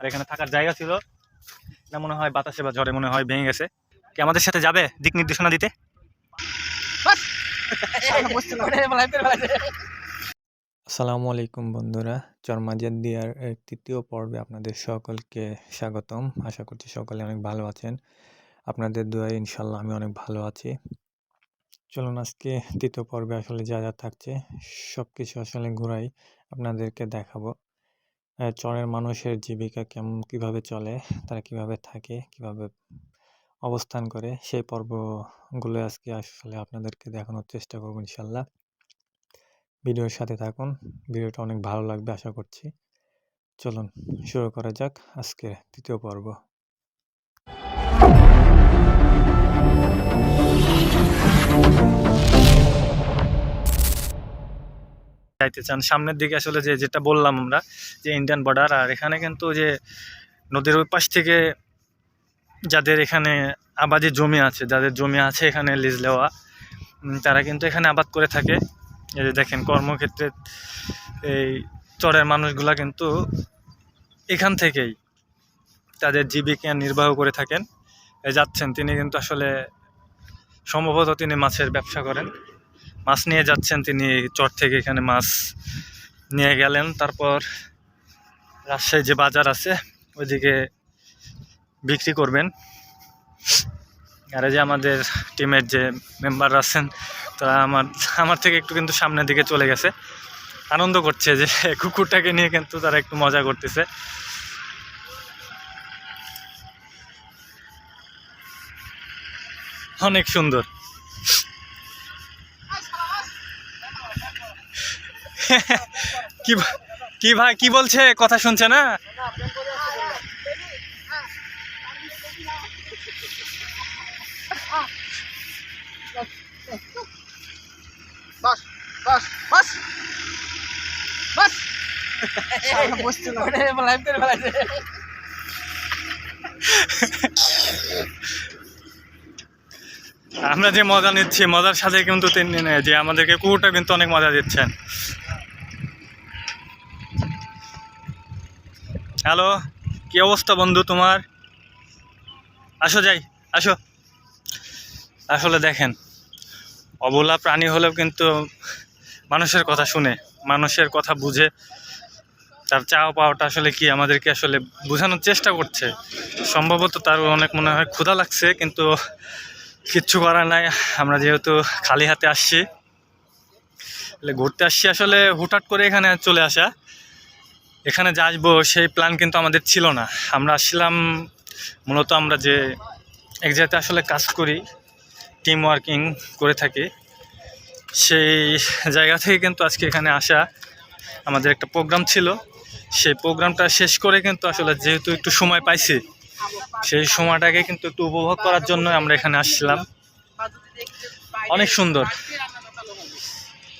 আর এখানে থাকার জায়গা ছিল। না মনে হয় বাতাসে বা ঝড়ে মনে হয় ভেঙে গেছে। কি আমাদের সাথে যাবে দিক নির্দেশনা দিতে? আসসালামু আলাইকুম বন্ধুরা চরমাজার দিয়ার এর তৃতীয় পর্বে আপনাদের সকলকে স্বাগতম। আশা করছি সকলে অনেক ভালো আছেন। আপনাদের দোয়ায় ইনশাল্লাহ আমি অনেক ভালো আছি। চলুন আজকে তৃতীয় পর্বে আসলে যা যা থাকছে সব কিছু আসলে ঘুরাই আপনাদেরকে দেখাবো। চরের মানুষের জীবিকা কেমন, কীভাবে চলে, তারা কীভাবে থাকে, কীভাবে অবস্থান করে, সেই পর্বগুলো আজকে আসলে আপনাদেরকে দেখানোর চেষ্টা করব ইনশাল্লাহ। ভিডিওর সাথে থাকুন, ভিডিওটা অনেক ভালো লাগবে আশা করছি। চলুন, শুরু করা যাক আজকের তৃতীয় পর্ব। যাইতে চান। সামনের দিকে আসলে যে যেটা বললাম আমরা যে ইন্ডিয়ান বর্ডার আর এখানে কিন্তু যে নদীর ওই পাশ থেকে যাদের এখানে আবাদি জমি আছে যাদের জমি আছে এখানে লিজ উম, তারা কিন্তু এখানে আবাদ করে থাকে। এই যে দেখেন কর্মক্ষেত্রে এই চরের মানুষগুলা কিন্তু এখান থেকেই তাদের জীবিকা নির্বাহ করে থাকেন। যাচ্ছেন। তিনি কিন্তু আসলে সম্ভবত তিনি মাছের ব্যবসা করেন। মাছ নিয়ে যাচ্ছেন, তিনি চর থেকে এখানে মাছ নিয়ে গেলেন। তারপর রাজশাহী যে বাজার আছে, ওইদিকে বিক্রি করবেন। আর যে আমাদের টিমের যে মেম্বার আছেন, তারা আমার আমার থেকে একটু কিন্তু সামনের দিকে চলে গেছে। আনন্দ করছে যে কুকুরটাকে নিয়ে কিন্তু তারা একটু মজা করতেছে। অনেক সুন্দর। কি কি ভাই কি বলছে? কথা শুনছে না? আমরা যে মজা নিচ্ছি মজার সাথে কিন্তু তিনি নেই যে আমাদেরকে কুকুরটা কিন্তু অনেক মজা দিচ্ছেন। হ্যালো, কি অবস্থা বন্ধু তোমার? আসো যাই, আসো। আসলে দেখেন, অবলা প্রাণী হলেও কিন্তু মানুষের কথা শুনে, মানুষের কথা বুঝে, তার চাওয়া পাওয়াটা আসলে কি আমাদেরকে আসলে বোঝানোর চেষ্টা করছে। সম্ভবত তার অনেক মনে হয় ক্ষুধা লাগছে, কিন্তু কিচ্ছু করার নাই। আমরা যেহেতু খালি হাতে আসছি ঘুরতে আসছি আসলে হুটহাট করে এখানে চলে আসা। এখানে যে আসব, সেই প্ল্যান কিন্তু আমাদের ছিল না। আমরা আসছিলাম, মূলত আমরা যে এক জায়গাতে আসলে কাজ করি টিম ওয়ার্কিং করে থাকি, সেই জায়গা থেকে কিন্তু আজকে এখানে আসা আমাদের একটা প্রোগ্রাম ছিল। সেই প্রোগ্রামটা শেষ করে কিন্তু আসলে যেহেতু একটু সময় পাইছি, সেই সময়টাকে কিন্তু একটু উপভোগ করার জন্য আমরা এখানে আসছিলাম। অনেক সুন্দর।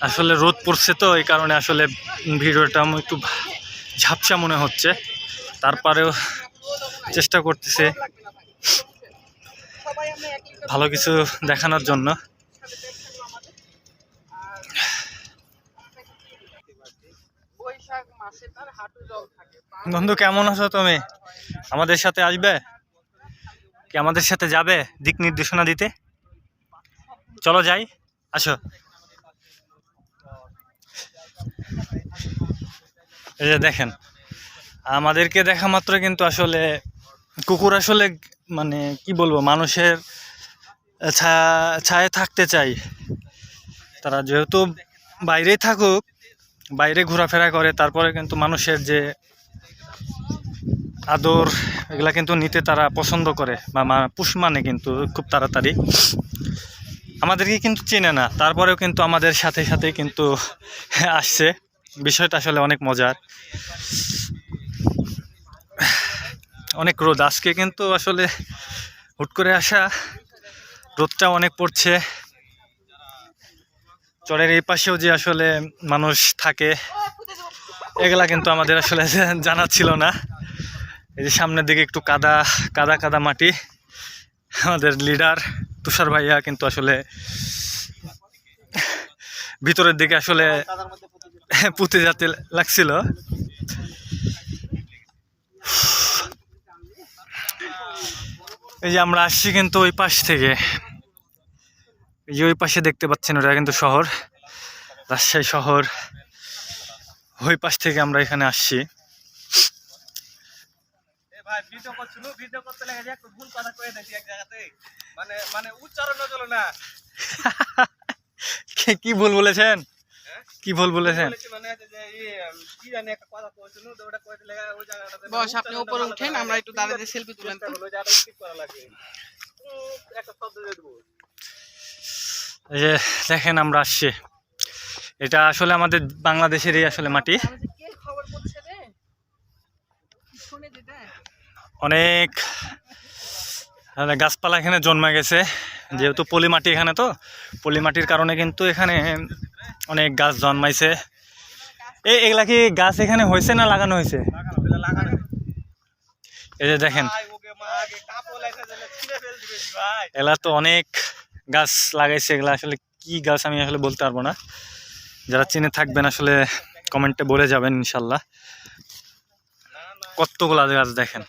আসলে রোদ পড়ছে তো, এই কারণে আসলে ভিডিওটা একটু ঝাপসা মনে হচ্ছে। তারপরেও চেষ্টা করতেছে ভালো কিছু দেখানোর জন্য। বন্ধু, কেমন আছো তুমি? আমাদের সাথে আসবে? কি আমাদের সাথে যাবে দিক নির্দেশনা দিতে? চলো যাই, আসো। এই যে দেখেন, আমাদেরকে দেখা মাত্র কিন্তু আসলে কুকুর আসলে মানে কি বলব, মানুষের ছায়া থাকতে চাই। তারা যেহেতু বাইরেই থাকুক, বাইরে ঘোরাফেরা করে, তারপরে কিন্তু মানুষের যে আদর, এগুলা কিন্তু নিতে তারা পছন্দ করে, বা পুষ মানে কিন্তু খুব তাড়াতাড়ি। আমাদেরকে কিন্তু চেনে না, তারপরেও কিন্তু আমাদের সাথে সাথে কিন্তু আসছে। বিষয়টা আসলে অনেক মজার। অনেক রোদ। আজকে কিন্তু আসলে হুট করে আসা রোদটা অনেক পড়ছে। চরের এই পাশেও যে আসলে মানুষ থাকে, এগুলা কিন্তু আমাদের আসলে জানা ছিল না। এই যে সামনের দিকে একটু কাদা কাদা কাদা মাটি। আমাদের লিডার তুষার ভাইয়া কিন্তু আসলে ভিতরের দিকে আসলে পুঁতে দিল। পুঁতে যেতে লাগছিল। এই যে আমরা আসছি কিন্তু ওই পাশ থেকে। এই যে ওই পাশে দেখতে পাচ্ছেন ওটা কিন্তু শহর। রাজশাহী শহর। ওই পাশ থেকে আমরা এখানে আসছি। মানে মানে কি- ভুল বলেছেন? হ্যাঁ? কি ভুল বলেছেন? বলেছি মানে হচ্ছে যে ই, উম, কি জানি একটা কথা কইছিল তো ওটা কইতে লেগে ওই জায়গাটাতে বস আপনি উপরে উঠেন আমরা একটু দাঁড়িয়ে সেলফি তুলেন এই যে দেখেন আমরা আসছি। এটা আসলে আমাদের বাংলাদেশেরই আসলে মাটি। কে খবর বলছে রে? শুনে দিতে অনেক গাছপালা এখানে জন্মে গেছে যেহেতু পলি মাটি এখানে তো পলি মাটির কারণে কিন্তু এখানে অনেক গাছ জন্মাইছে। এই এগুলা কি গাছ এখানে হয়েছে না লাগানো হয়েছে এই যে দেখেন, এগুলা তো অনেক গাছ লাগাইছে, এগুলা আসলে কি গাছ আমি আসলে বলতে পারব না। যারা চিনে থাকবেন আসলে কমেন্টে বলে যাবেন ইনশাল্লাহ। কতগুলা গাছ দেখেন।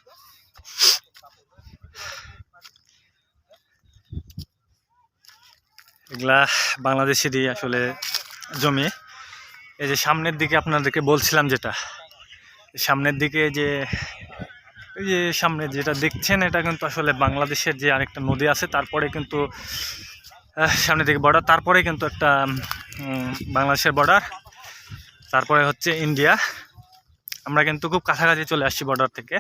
এগুলা বাংলাদেশেরই আসলে জমি। এই যে সামনের দিকে আপনাদেরকে বলছিলাম যেটা সামনের দিকে যে এই যে সামনে যেটা দেখছেন এটা কিন্তু আসলে বাংলাদেশের যে আরেকটা নদী আছে তারপরে কিন্তু আহ, সামনের দিকে বর্ডার তারপরে কিন্তু একটা বাংলাদেশের বর্ডার তারপরে হচ্ছে ইন্ডিয়া আমরা কিন্তু খুব কাছাকাছি চলে আসছি বর্ডার থেকে।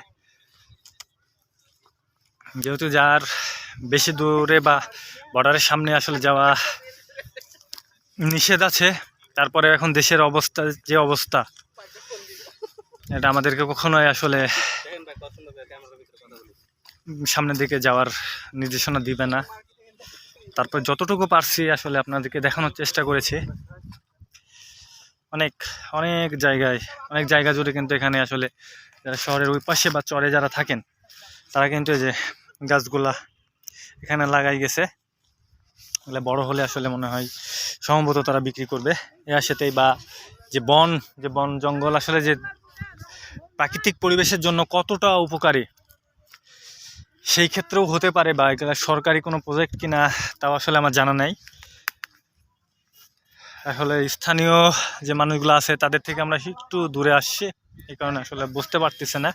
যেহেতু যার বেশি দূরে বা বর্ডারের সামনে আসলে যাওয়া নিষেধ আছে। তারপরে এখন দেশের অবস্থা, যে অবস্থা, এটা আমাদেরকে কখনোই আসলে সামনের দিকে যাওয়ার নির্দেশনা দিবে না। তারপর যতটুকু পারছি আসলে আপনাদেরকে দেখানোর চেষ্টা করেছি। অনেক অনেক জায়গায়, অনেক জায়গা জুড়ে কিন্তু এখানে আসলে যারা শহরের ওই পাশে বা চরে যারা থাকেন, তারা কিন্তু এই যে গাছগুলা এখানে লাগাই গেছে। এগুলো বড় হলে আসলে মনে হয় সম্ভবত তারা বিক্রি করবে। এ আসাতেই বা যে বন যে বন জঙ্গল আসলে যে প্রাকৃতিক পরিবেশের জন্য কতটা উপকারী, সেই ক্ষেত্রেও হতে পারে বা এগুলো সরকারি কোনো প্রজেক্ট কিনা তাও আসলে আমার জানা নাই। আসলে স্থানীয় যে মানুষগুলো আছে তাদের থেকে আমরা একটু দূরে আসছি, এই কারণে আসলে বুঝতে পারতেছে না।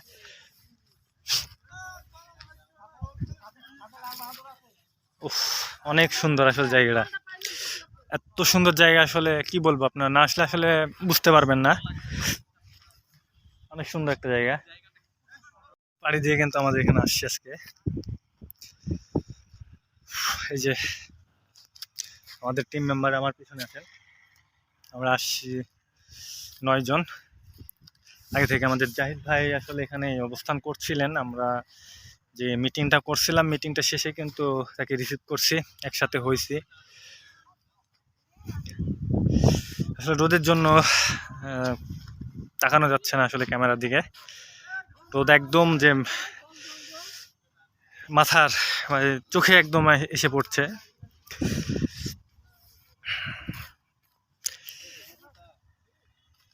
উফ। অনেক সুন্দর আসলে জায়গাটা। এত সুন্দর জায়গা আসলে কি বলব আপনার? না আসলে আসলে বুঝতে পারবেন না। অনেক সুন্দর একটা জায়গা। পাড়ি দিয়ে কিন্তু আমাদের এখানে আসছে আজকে। এই যে আমাদের টিম মেম্বার আমার পিছনে আছেন। আমরা আসছি নয় জন। আগে থেকে আমাদের জাহিদ ভাই আসলে এখানে অবস্থান করছিলেন। আমরা যে মিটিংটা করছিলাম মিটিংটা শেষে কিন্তু তাকে রিসিভ করছি, একসাথে হয়েছি। আসলে রোদের জন্য তাকানো যাচ্ছে না আসলে ক্যামেরার দিকে। রোদ একদম যে মাথার মানে চোখে একদম এসে পড়ছে।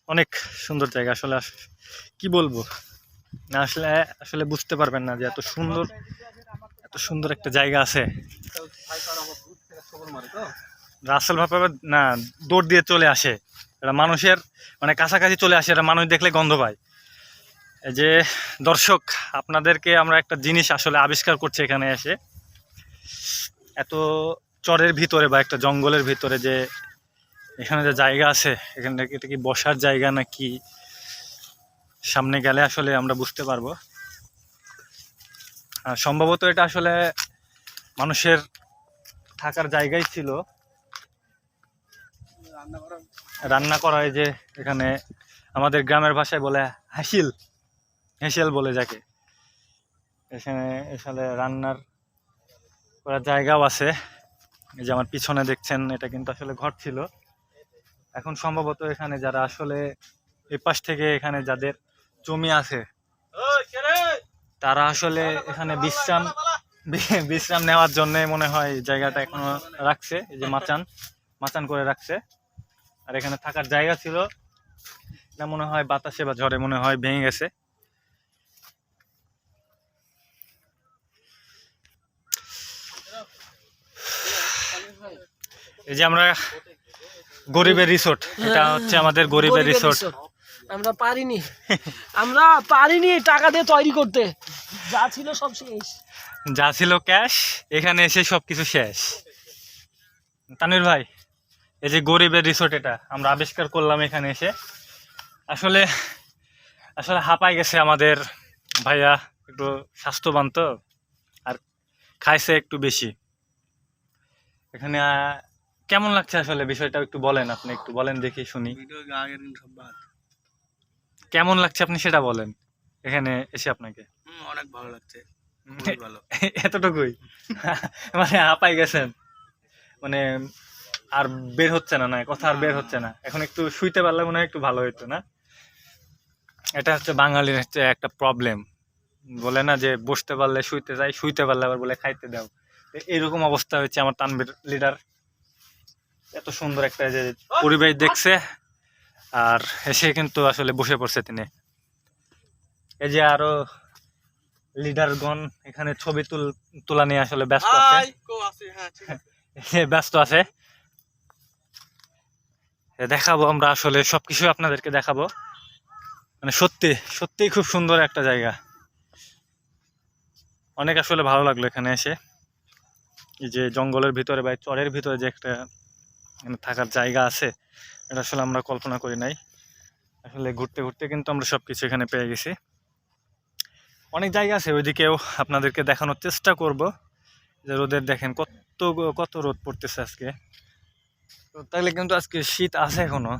অনেক সুন্দর জায়গা আসলে। আস- কি বলব? না আসলে আসলে বুঝতে পারবেন না যে এত সুন্দর এত সুন্দর একটা জায়গা আছে। রাসেল ভাপা না, দৌড় দিয়ে চলে আসে। এটা মানুষের মানে কাছাকাছি চলে আসে, এটা মানুষ দেখলে গন্ধ পায়। এই যে, দর্শক, আপনাদেরকে আমরা একটা জিনিস আসলে আবিষ্কার করছি এখানে এসে। এত চরের ভিতরে বা একটা জঙ্গলের ভিতরে যে, এখানে যে জায়গা আছে, এখানে এটা কি বসার জায়গা নাকি? সামনে গেলে আসলে আমরা বুঝতে পারব। সম্ভবত এটা আসলে মানুষের থাকার জায়গাই ছিল। রান্না করা হয় যে এখানে আমাদের গ্রামের ভাষায় বলে হাসিল, হেসেল বলে যাকে। এখানে এখানে রান্নার করার জায়গাও আছে। এই যে আমার পিছনে দেখছেন, এটা কিন্তু আসলে ঘর ছিল। এখন সম্ভবত এখানে যারা আসলে এই পাশ থেকে এখানে যাদের জমি আছে। তারা আসলে এখানে বিশ্রাম বিশ্রাম নেওয়ার জন্য মনে হয় জায়গাটা এখনও রাখছে এই যে মাচান। মাচান করে রাখছে। আর এখানে থাকার জায়গা ছিল। না মনে হয় বাতাসে বা ঝড়ে মনে হয় ভেঙে গেছে। এই যে আমরা গরিবের রিসোর্ট এটা হচ্ছে আমাদের গরিবের রিসোর্ট। আমরা পারিনি। আমরা পারিনি টাকা দিয়ে তৈরি করতে। যা ছিল সব শেষ। যা ছিল ক্যাশ এখানে এসে সব কিছু শেষ। তানির ভাই এই যে গরিবের রিসোর্ট এটা আমরা আবিষ্কার করলাম এখানে এসে। আসলে আসলে হাঁপাই গেছে আমাদের ভাইয়া একটু স্বাস্থ্যবান তো আর খাইছে একটু বেশি। এখানে কেমন লাগছে আসলে? বিষয়টা একটু বলেন আপনি একটু বলেন দেখি শুনি। আগের দিন সব বাদ। কেমন লাগছে আপনি সেটা বলেন। এখানে এসে আপনাকে। অনেক ভালো লাগছে। ভালো। এতটুকুই? মানে হাঁপাই গেছেন। মানে আর বের হচ্ছে না না কথা আর বের হচ্ছে না। এখন একটু শুইতে পারলে মনে হয় একটু ভালো হতো না? এটা হচ্ছে বাঙালির হচ্ছে একটা প্রবলেম বলে না যে বসতে পারলে শুইতে যাই শুইতে পারলে আবার বলে খাইতে দাও। এরকম অবস্থা হচ্ছে আমার তানবির লিডার এত সুন্দর একটা যে পরিবেশ দেখছে। আর এসে কিন্তু আসলে বসে পড়ছে তিনি। এই যে আরও লিডারগণ এখানে ছবি তুল তোলা নিয়ে আসলে ব্যস্ত আছে। হ্যাঁ ব্যস্ত আছে। দেখাবো আমরা আসলে সবকিছু আপনাদেরকে দেখাবো। মানে সত্যি সত্যিই খুব সুন্দর একটা জায়গা। অনেক আসলে ভালো লাগল এখানে এসে। এই যে জঙ্গলের ভিতরে বা চরের ভিতরে যে একটা মানে থাকার জায়গা আছে এটা আসলে আমরা কল্পনা করি নাই। আসলে ঘুরতে ঘুরতে কিন্তু আমরা সব কিছু এখানে পেয়ে গেছি। অনেক জায়গা আছে, ওইদিকেও আপনাদেরকে দেখানোর চেষ্টা করব। যে রোদের দেখেন কত কত রোদ পড়তেছে আজকে। তাহলে কিন্তু আজকে শীত আছে এখনও।